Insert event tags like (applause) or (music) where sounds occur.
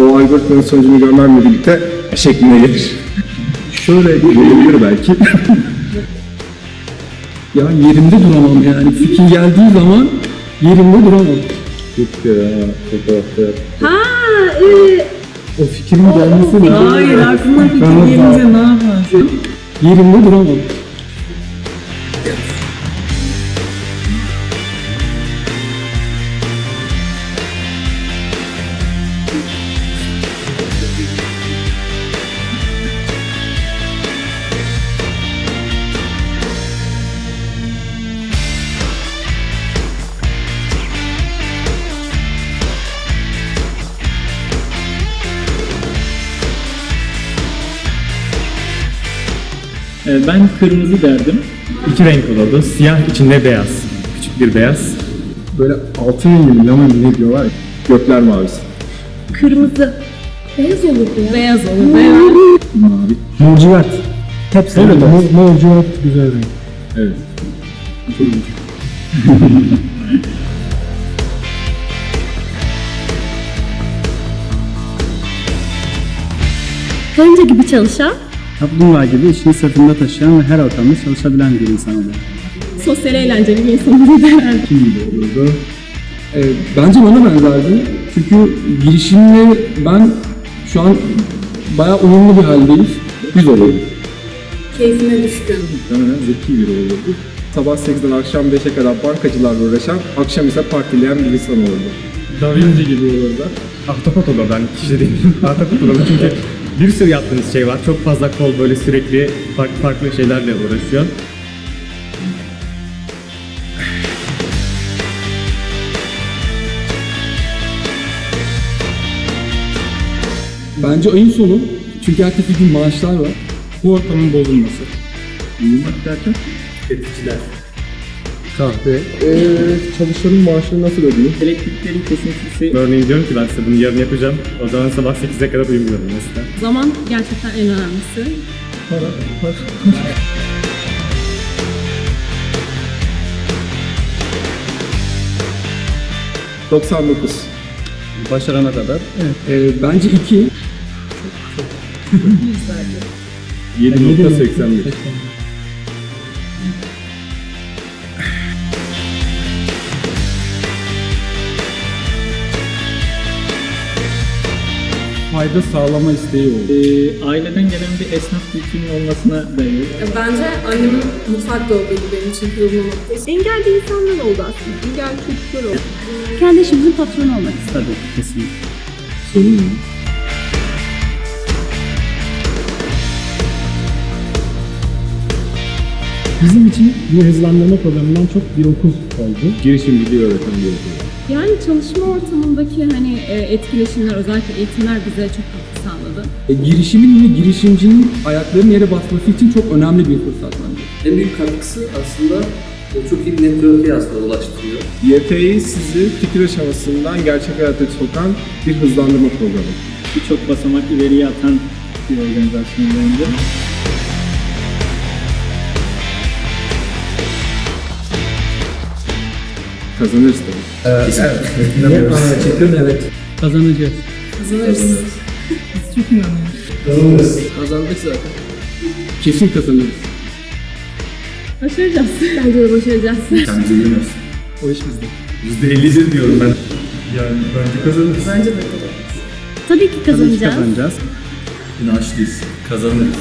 o algoritmanın sonucunu görmemle birlikte şeklinde gelir. Şöyle gelebilir belki. (laughs) ya yerimde duramam yani. Fikir geldiği zaman yerimde duramam. Gitti ya, fotoğrafta. Ha, e, O fikrin gelmesi lazım. hayır aklıma fikir gelince ne yaparsın? Yerimde duramam. Ben kırmızı derdim. İki renk olurdu. Siyah içinde beyaz. Küçük bir beyaz. Böyle altın rengi mi, lama mı ne diyorlar ya. Gökler mavisi. Kırmızı. Beyaz olur ya. Beyaz olur, beyaz. Mavi. Mucivat. Hepsi Evet, evet. Mu- Mucivat güzel renk. Evet. Karınca gibi çalışan, Kaplumbağa gibi işini sırtında taşıyan ve her ortamda çalışabilen bir insan oluyor. sosyal eğlenceli bir insan olurdu herhalde. Kim gibi olurdu? Ee, bence bana benzerdi. Çünkü girişimle ben şu an bayağı uyumlu bir haldeyiz. Biz olurdu. Keyfine düşkün. Muhtemelen zeki biri olurdu. Sabah 8'den akşam 5'e kadar bankacılarla uğraşan, akşam ise partileyen bir insan olurdu. Da Vinci gibi olurlar. Ahtapot olur ben kişi değilim. (laughs) Ahtapot olur çünkü bir sürü yaptığınız şey var. Çok fazla kol böyle sürekli farklı farklı şeylerle uğraşıyor. Bence ayın sonu. Çünkü ertesi gün maaşlar var. Bu ortamın bozulması. Uyumak derken? Tüketiciler. Kahve. Ee, çalışanın maaşını nasıl ödüyor? Elektriklerin kesintisi. Örneğin diyorum ki ben size bunu yarın yapacağım. O zaman sabah 8'e kadar uyumuyorum mesela. Zaman gerçekten en önemlisi. 99. (laughs) Başarana kadar Ee, bence iki. 7.81. (laughs) Fayda sağlama isteği oldu. Ee, aileden gelen bir esnaf kültürünün olmasına dayanıyor. Bence annemin mutfakta olduğuydu benim için kırılma noktası. Engelli insanlar oldu aslında. Engelli çocuklar oldu. Kendi işimizin patronu olmak istedim. tabii kesinlikle. Bizim için bu hızlandırma programından çok bir okul oldu. Girişimciliği öğreten bir okul. Yani çalışma ortamındaki hani e, etkileşimler, özellikle eğitimler bize çok katkı sağladı. E, girişimin ve girişimcinin ayaklarının yere basması için çok önemli bir fırsat bence. En büyük katkısı aslında e, çok iyi bir network'e aslında ulaştırıyor. YT'yi sizi fikir aşamasından gerçek hayata sokan bir hızlandırma programı. Birçok basamak ileriye atan bir organizasyon bence. Kazanırız tabii. Kazanacağız. Kazanırız. Kazandık zaten. Kesin kazanırız. Başaracağız. Bence de başaracağız. O iş bizde. %50'dir diyorum ben. Yani bence kazanırız. Bence de. Tabii ki Tabii ki kazanacağız. kazanacağız. Kazanırız.